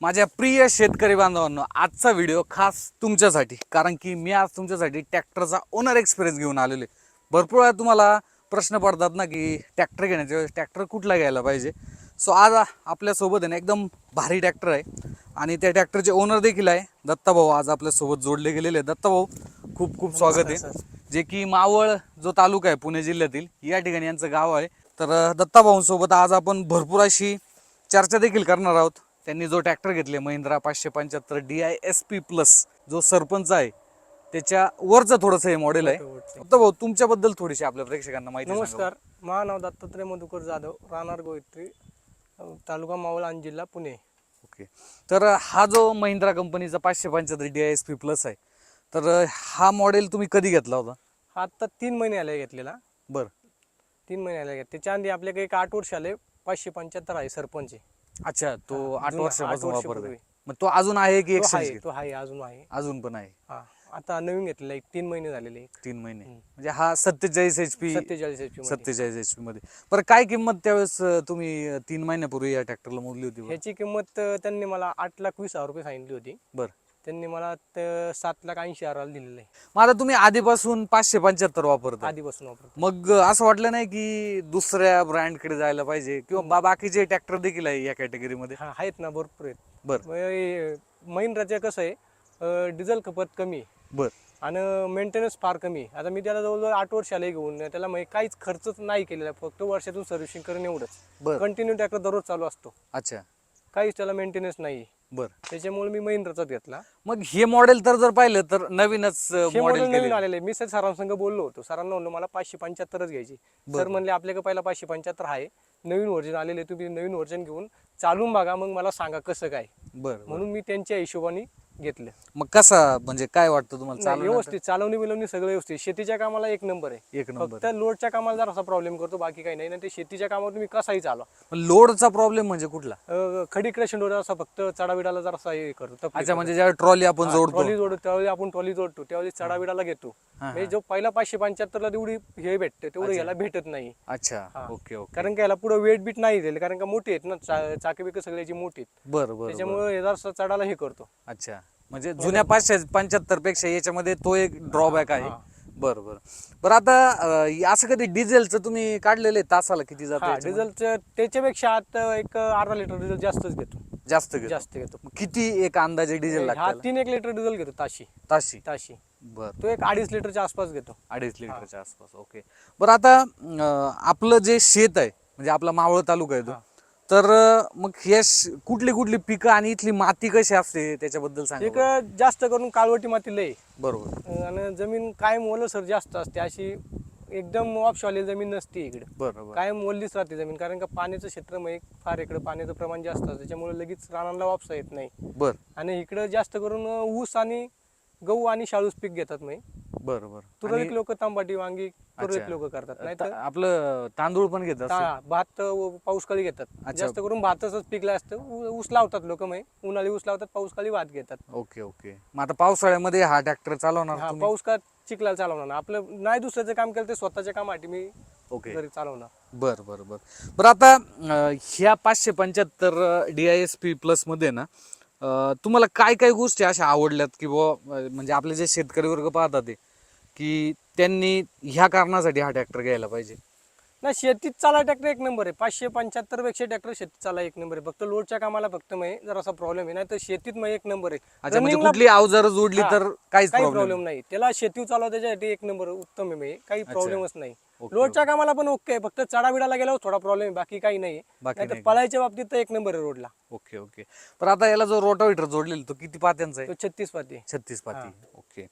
माझ्या प्रिय शेतकरी बांधवांनो आजचा व्हिडिओ खास तुमच्यासाठी. कारण की मी आज तुमच्यासाठी ट्रॅक्टरचा ओनर एक्सपिरियन्स घेऊन आलेलो आहे. भरपूर वेळा तुम्हाला प्रश्न पडतात ना की ट्रॅक्टर घेण्याच्या वेळेस ट्रॅक्टर कुठला घ्यायला पाहिजे? सो आज आपल्यासोबत आहे ना एकदम भारी ट्रॅक्टर आहे. आणि त्या ट्रॅक्टरचे ओनर देखील आहे. दत्ताभाऊ आज आपल्यासोबत जोडले गेलेले आहे दत्ताभाऊ खूप खूप स्वागत आहे. जे की मावळ जो तालुका आहे पुणे जिल्ह्यातील या ठिकाणी यांचं गाव आहे. तर दत्ताभाऊंसोबत आज आपण भरपूर अशी चर्चा देखील करणार आहोत. त्यांनी जो ट्रॅक्टर घेतले महिंद्रा पाचशे पंच्याहत्तर D I S P plus जो सरपंच आहे त्याच्या वरचं थोडंसं हे मॉडेल आहे. फक्त भाऊ तुमच्याबद्दल थोडीशी आपल्या प्रेक्षकांना माहिती. नमस्कार माझं नाव दत्तात्रय मधुकर जाधव राहणार गोयत्री तालुका मावळ आणि जिल्हा पुणे. ओके. तर हा जो महिंद्रा कंपनीचा पाचशे पंच्याहत्तर D I S P plus आहे तर हा मॉडेल तुम्ही कधी घेतला होता? हा आत्ता तीन महिने आले घेतलेला. बरं. तीन महिने आले त्याच्या आधी आपल्याकडे एक आठ वर्ष आले पाचशे पंच्याहत्तर आहे सरपंच आहे. अच्छा तो आठ जुना, वर्षापासून वापरतोय वर्षापूर्वी. मग तो अजून आहे की तो एक्सचेंज आहे तो आहे अजून आहे. अजून पण आहे. हा आता नवीन घेतलेला एक तीन महिने झालेले एक. तीन महिने. हम्म. म्हणजे हा सत्तेचाळीस एच पी सत्तेचाळीस HP मध्ये. सत्तेचाळीस एच पी मध्ये. बरं काय किंमत त्यावेळेस अं, तुम्ही अं, तीन महिन्यापूर्वी या ट्रॅक्टरला मोजली होती बरं? ह्याची किंमत अं, त्यांनी मला आठ लाख वीस हजार रुपये सांगितली होती. बरं. त्यांनी मला त- सात लाख ऐंशी हजाराला दिलेलं आहे. मग आता तुम्ही आधीपासून पाचशे पंच्याहत्तर वापरता. आधीपासून वापरतो. मग असं वाटलं नाही की दुसऱ्या ब्रँडकडे जायला पाहिजे किंवा बा- बाकीचे ट्रॅक्टर देखील आहे या कॅटेगरीमध्ये? हा आहेत ना भरपूर आहेत. बरं. मग हे महिंद्राचं कसं आहे अं, डिझेल खपत कमी आहे. बरं. आणि मेंटेनन्स फार कमी आहे. आता मी त्याला जवळजवळ आठ वर्ष आले घेऊन त्याला काहीच खर्चच नाही केलेला फक्त वर्षातून सर्व्हिसिंग करणं एवढंच. बरं. कंटिन्यू ट्रॅक्टर दररोज चालू असतो. अच्छा. काहीच त्याला मेंटेनन्स नाही बरं. त्याच्यामुळे मी महिंद्राचाच घेतला. मग हे मॉडेल तर जर पाहिलं तर नवीनच हे मॉडेल नवीन आलेले मी सर सरांसंग बोललो होतो. सरांना म्हणलो मला पाचशे पंच्याहत्तरच घ्यायची. सर म्हणले आपल्याकडे पहिला पाचशे पंच्याहत्तर आहे. नवीन व्हर्जन आलेले तुम्ही नवीन व्हर्जन घेऊन चालून बघा. मग मला सांगा कसं काय. बरं. म्हणून मी त्यांच्या हिशोबाने घेतलं. मग कसा म्हणजे काय वाटतं तुम्हाला नाही, व्यवस्थित चालवणी बिलवणी सगळं व्यवस्थित. शेतीच्या कामाला एक नंबर आहे. एक नंबर. फक्त लोडच्या कामाला जरासा प्रॉब्लेम करतो बाकी काही नाही. नाही ते शेतीच्या कामावर तुम्ही कसाही चालवा. लोडचा प्रॉब्लेम म्हणजे कुठला? अं, खडी क्रशन असा फक्त चढाबिडाला जरासा हे करतो तपलीफ अच्छा म्हणजे ज्यावेळी ट्रॉली आपण जोडतो. ट्रॉली जोडतो त्यावेळी आपण ट्रॉली जोडतो त्यावेळी चढाबिडाला घेतो. हा, म्हणजे जो पहिला पाचशे पंच्याहत्तरला तेवढी हे भेटते तेवढं याला भेटत नाही. अच्छा हा. Okay okay. कारण का याला पुढे वेट बीट नाही दिले कारण का मोठी आहेत ना चाके बिक सगळ्याची मोठी आहेत. बरं बरं त्याच्यामुळे हे जरासा चढायला हे करतो. अच्छा. म्हणजे जुन्या पाचशे पंच्याहत्तरपेक्षा याच्यामध्ये तो एक ड्रॉबॅक आहे. हा. बरं बरं. बरं आता अं, असं कधी डिझेलचं तुम्ही काढलेलं आहे तासाला किती हा जातं डिझेलचं त्याच्यापेक्षा आता एक अर्धा लिटर डिझेल जास्तच घेतो. जास्त घेतो. जास्त घेतो. किती एक अंदाजे डिझेल हा लागतं तीन एक लिटर डिझेल घेतो ताशी. ताशी. ताशी. बरं. तो एक अडीच लिटरच्या आसपास घेतो. अडीच लिटरच्या आसपास ओके. बरं आता अं, आपलं जे शेत आहे म्हणजे आपला मावळ तालुका आहे तो हा. तर मग हे श- कुठली कुठली पिकं आणि इथली माती कशी असते त्याच्याबद्दल सांगा एक. जास्त करून काळवटी माती लय. बरोबर. आणि जमीन कायम ओलसर जास्त असते. अशी एकदम ऑप्शवाली जमीन नसते इकडे. बरोबर. कायम ओललीच राहते जमीन. कारण का पाण्याचं क्षेत्र मग एक फार इकडे पाण्याचं प्रमाण जास्त असतं. त्याच्यामुळे लगेच रानाला वापसा येत नाही. बर. आणि इकडं जास्त करून ऊस आणि गहू आणि शाळूस पीक घेतात मग बरं बरं तुरळक लोक तांबाटी वांगी तुरळक. लोक करतात नाही ता- आपलं तांदूळ पण घेत असेल. ता- भात व पाऊसकाळी घेतात अच्छा. जास्त करून भातच पिकलं असतं ऊ- ऊस लावतात लोक मग उन्हाळी ऊस लावतात पाऊसकाळी भात घेतात ओके ओके मग आता पावसाळ्यामध्ये हा ट्रॅक्टर चालवणार हा तुम्ही? पाऊस का चिखलाला चालवणार ना. आपलं नाही दुसऱ्याचं काम केलं ते स्वतःच्या कामासाठी मी ओके घरी चालवणार बर बर बर बरं आता अं, ह्या पाचशे पंच्याहत्तर डी आय एस पी प्लसमध्ये ना तुम्हाला काय काय गोष्टी अशा आवडल्यात की बुवा म्हणजे आपले जे शेतकरी वर्ग पाहतात ते की त्यांनी ह्या कारणासाठी हा ट्रॅक्टर घ्यायला पाहिजे? नाही शेतीत चाला ट्रॅक्टर एक नंबर आहे. पाचशे पंच्याहत्तरपेक्षा ट्रॅक्टर शेतीत चाला एक नंबर आहे. फक्त लोडच्या कामाला फक्त मग जरासा प्रॉब्लेम आहे. नाही तर शेतीत मग एक नंबर आहे. अच्छा म्हणजे कुठली अवजार जोडली तर काहीच काही प्रॉब्लेम प्रॉब्लेम नाही. त्याला शेती चालवा त्याच्यासाठी एक नंबर उत्तम आहे मग काही प्रॉब्लेमच नाही. ओके, लोडच्या कामाला पण ओके आहे. फक्त चढाबिडाला गेल्यावर थोडा प्रॉब्लेम आहे. बाकी काही नाही बाकी नाही तर नाही. पळायच्या बाबतीत तर एक नंबर आहे रोडला. Okay okay. पण आता याला जो रोटावेटर जोडलेला तो किती पात्यांचा आहे? तो छत्तीस पाती छत्तीस पाती. ओके.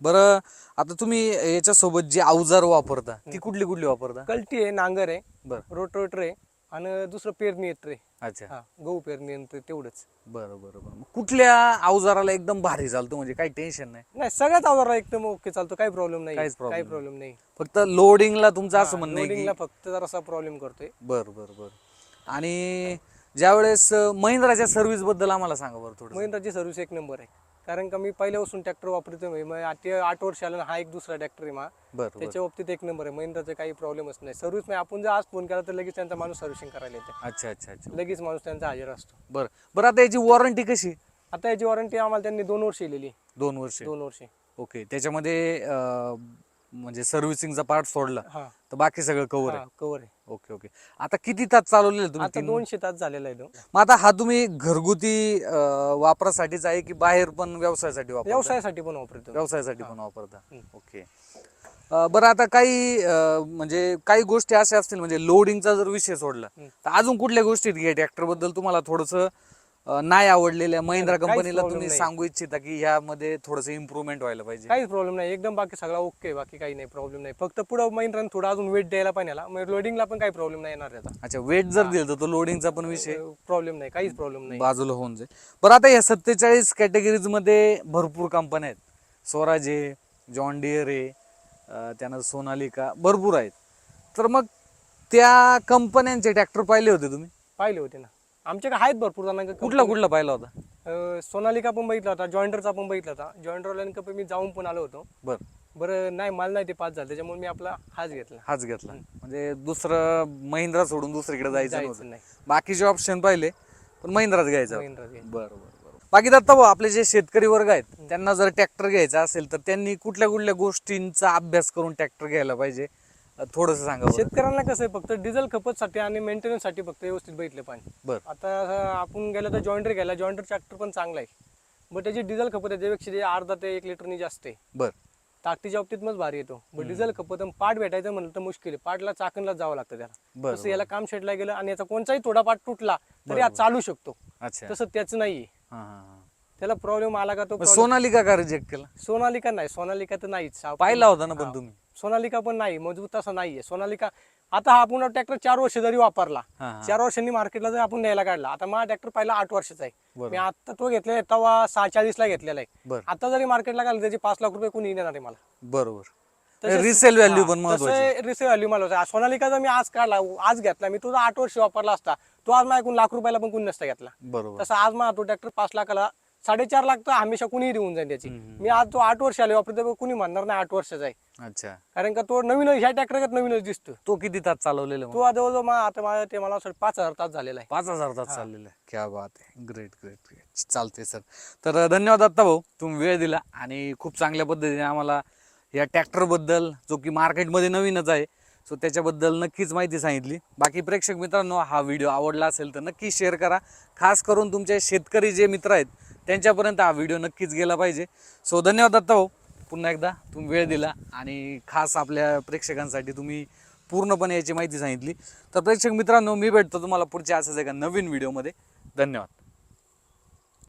बरं आता तुम्ही याच्यासोबत जी अवजार वापरता ती कुठली कुठली वापरता? कल्टी आहे नांगर आहे बरं. रोटोटर आहे आणि दुसरं पेरणी यंत्र आहे. अच्छा. हा गहू पेरणी यंत्र तेवढंच. बरं बरं बरं. मग कुठल्या अवजाराला एकदम भारी चालतो? म्हणजे काही टेन्शन नाही. नाही सगळ्यात अवजार एकदम ओके चालतो काही प्रॉब्लेम नाही काहीच problem काही नाही. प्रॉब्लेम नाही. फक्त लोडिंगला तुमचं असं म्हणणं आहे की लोडिंगला फक्त जरासा प्रॉब्लेम करतोय. बरं बरं बरं. आणि ज्यावेळेस अं, महिंद्राच्या सर्व्हिसबद्दल आम्हाला सांगा बरं थोडं महिंद्राची सर्व्हिस एक नंबर आहे. कारण का मी पहिल्यापासून ट्रॅक्टर वापरतो मी मग आठ आठ वर्ष आलं हा एक दुसरा ट्रॅक्टर आहे मा. बरं त्याच्या बाबतीत एक नंबर आहे. महिंद्राचं काही प्रॉब्लेमच नाही. सर्व्हिस नाही आपण जर आज फोन केला तर लगेच त्यांचा माणूस सर्व्हिसिंग करायला येते. अच्छा अच्छा अच्छा. लगेच माणूस त्यांचा हजर असतो. बरं. बरं आता याची वॉरंटी कशी? आता याची वॉरंटी आम्हाला त्यांनी दोन वर्ष दिलेली. दोन वर्ष. दोन वर्षे. ओके. त्याच्यामध्ये अं, म्हणजे सर्व्हिसिंगचा पार्ट सोडला हा. तर बाकी सगळं कव्हर आहे. कवर आहे. ओके ओके आता किती तास चालवलेलं तुम्ही? आता तीन दोनशे तास झालेला आहे तो. मग आता हा तुम्ही घरगुती अं, वापरासाठीच आहे की बाहेर पण व्यवसायासाठी वापर व्यवसायासाठी पण वापरतो. व्यवसायासाठी पण वापरता. हम्म. ओके अं, बरं आता काही अं, म्हणजे काही गोष्टी अशा असतील म्हणजे लोडिंगचा जर विषय सोडला हम्म. तर अजून कुठल्या गोष्टीत घे? ट्रॅक्टरबद्दल तुम्हाला थोडस नाही आवडलेल्या महिंद्रा काहीच कंपनीला problem तुम्ही नाही. सांगू इच्छिता की ह्यामध्ये थोडस इम्प्रुव्हमेंट व्हायला पाहिजे. काहीच प्रॉब्लेम नाही. एकदम बाकी सगळा ओके बाकी काही नाही प्रॉब्लेम नाही. फक्त पुढं महिंद्राने थोडा अजून वेट द्यायला पाहिजे याला. लोडिंगला पण काही प्रॉब्लेम नाही येणार त्याचा. अच्छा वेट जर दिलं तर तो लोडिंगचा पण विषय प्रॉब्लेम नाही काहीच प्रॉब्लेम नाही. बाजूला होऊन जाईल. बरं आता या सत्तेचाळीस कॅटेगरीजमध्ये भरपूर कंपन्या आहेत. स्वराज आहे जॉन डिअर आहे अं, त्यानंतर सोनालिका भरपूर आहेत. तर मग त्या कंपन्यांचे ट्रॅक्टर पाहिले होते तुम्ही? पाहिले होते ना. आमच्याकडे आहेत भरपूर जणांकडे कुठला कुठला पाहिला होता? अं, सोनालिका पण बघितला होता जॉइंटरचा पण बघितला होता. जॉइंटरवाल्यांकडे मी जाऊन पण आलो होतो. बर. बरं नाही मला नाही ते पास झालं त्याच्यामुळे मी आपला हाच घेतला. हाच घेतला. म्हणजे दुसरं महिंद्रा सोडून दुसरीकडे जायचं जायचं नव्हतं. नाही. बाकीचे ऑप्शन पाहिले पण महिंद्राच घ्यायचा होता. महिंद्राच घ्यायचा. बरं बरं बरं. बाकी दत्ता भाऊ आपले जे शेतकरी वर्ग आहेत त्यांना जर ट्रॅक्टर घ्यायचा असेल तर त्यांनी कुठल्या कुठल्या गोष्टींचा अभ्यास करून ट्रॅक्टर घ्यायला पाहिजे? थोडस सांगा बरं. शेतकऱ्यांना कसं आहे फक्त डिझेल खपतसाठी आणि मेंटेनन्ससाठी फक्त व्यवस्थित बघितलं पाहिजे. बरं. आता अं, आपण गेलो तर जॉइंटर घ्यायला जॉइंटर ट्रॅक्टर पण चांगला आहे. बट त्याची डिझेल खपत आहे त्यापेक्षा ते अर्धा ते एक लिटरनी जास्त आहे. बरं. ताकदीच्या बाबतीत मग भारी येतो. बट डिझेल खपत आणि पार्ट भेटायचं म्हणलं तर मुश्किल आहे. पार्टला चाकणला जावं लागतं त्याला. बरं तसं याला काम शेडला गेलं आणि याचा कोणताही थोडा पार्ट तुटला तरी हा चालू शकतो. अच्छा. तसं त्याचं नाही हा, हा, हा. त्याला प्रॉब्लेम आला का तो मग problem- सोनालिका का रिजेक्ट केला? सोनालिका नाही सोनालिका तर नाहीच. पाहिला होता ना. पण तुम्ही? सोनालिका पण नाही मजबूत असा नाहीये. सोनालिका आता हा आपण ट्रॅक्टर चार वर्ष जरी वापरला. चार वर्षांनी मार्केटला जर आपण न्यायला काढला आता माझा ट्रॅक्टर पहिला आठ वर्षाचा आहे. मी आता तो घेतलेला आहे तेव्हा सहा चाळीस ला घेतलेला आहे. आता जरी मार्केटला काढला त्याचे पाच लाख रुपये कोणी देणार आहे मला? बरोबर. रिसेल व्हॅल्यू पण तसं रिसेल व्हॅल्यू मला. सोनालिका जर मी आज काढला आज घेतला मी तुझा आठ वर्ष वापरला असता तो आज माझ्याकडून लाख रुपयाला पण कोणी नसता घेतला. बरोबर. तसं आज माझा तो ट्रॅक्टर पाच लाखाला साडेचार लाख तर हमेशा कुणीही देऊन जाईल त्याची. मी आज तो आठ वर्ष आले वापरतो कुणी म्हणणार नाही आठ वर्षाचा आहे अच्छा. कारण का तो नवीन ह्या ट्रॅक्टर नवीनच दिसतो तो किती तास चालवलेला? तो जवळजवळ मा- आता माझ्या ते मला पाच हजार तास झालेला आहे. पाच हजार तास चाललेला आहे. क्या बात आहे. ग्रेट ग्रेट ग्रेट चालते सर तर धन्यवाद आत्ता भाऊ तुम्ही वेळ दिला आणि खूप चांगल्या पद्धतीने आम्हाला या ट्रॅक्टरबद्दल जो की मार्केटमध्ये नवीनच आहे सो त्याच्याबद्दल नक्कीच माहिती सांगितली. बाकी प्रेक्षक मित्रांनो हा व्हिडिओ आवडला असेल तर नक्की शेअर करा. खास करून तुमचे शेतकरी जे मित्र आहेत त्यांच्यापर्यंत हा व्हिडिओ नक्कीच गेला पाहिजे. सो धन्यवाद दत्ता हो पुन्हा एकदा तुम्ही वेळ दिला आणि खास आपल्या प्रेक्षकांसाठी तुम्ही पूर्णपणे याची माहिती सांगितली. तर प्रेक्षक मित्रांनो मी भेटतो तुम्हाला पुढच्या असंच एका नवीन व्हिडिओमध्ये धन्यवाद.